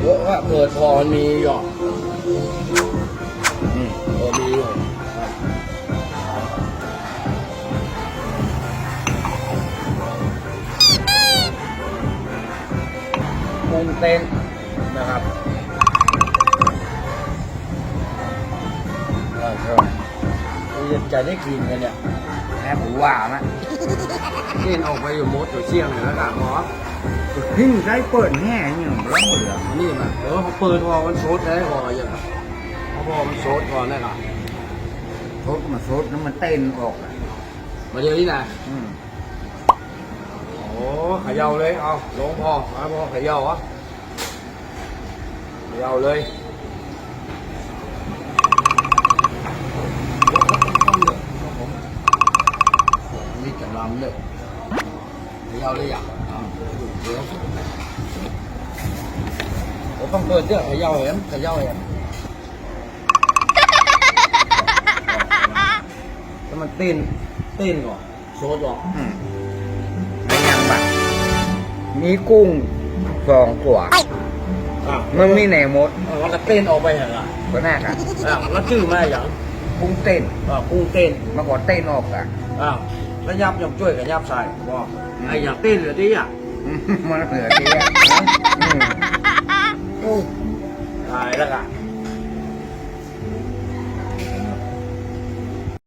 เพราะว่าเปิดพอมันมีหยอกอืมเออมีอยู่ครับปรุงเต้นนะครับเออครับนี่จะได้กินกันเนี่ย แอบหูว่านะเต้นออกไปอยู่มดอยู่เชียงเลยแล้วกันหมอหิ้งใช้เปิดแห่เนี่ยมันร้องหมดเลยอันนี้มาเออเขาเปิดพอมันโซดได้พออย่างไรเขาพอมันโซดพอได้หรอซดมาซดแล้วมันเต้นออกอะมาเดี๋ยวนี้นะอืมโอ้เขย่าเลยเอาลงพอเอาพอเขย่าอะเขย่าเลยมีกำลังเลยเขย่าเลยอะอ่าเดี๋ยวผมต้องเปิดเสื้อเขย่าเห็นเขย่าเห็นแล้วมันเต้นเต้นก่อนโซดก่อนอืมไม่ยังบักมีกุ้งสองตัวอะมันมีไหนหมดเอาแล้วก็เต้นออกไปอย่างไรก็น่ากันอะแล้วชื่อมาอย่างกุ้งเต้นอะกุ้งเต้นมาขอเต้นออกอะ อ้าว แล้วยับยังช่วยกับยับใส่บอกไอ้อย่างเต้นเหลือดีอะอืมมันเหลือเตี้ยอืมตายแล้วกัน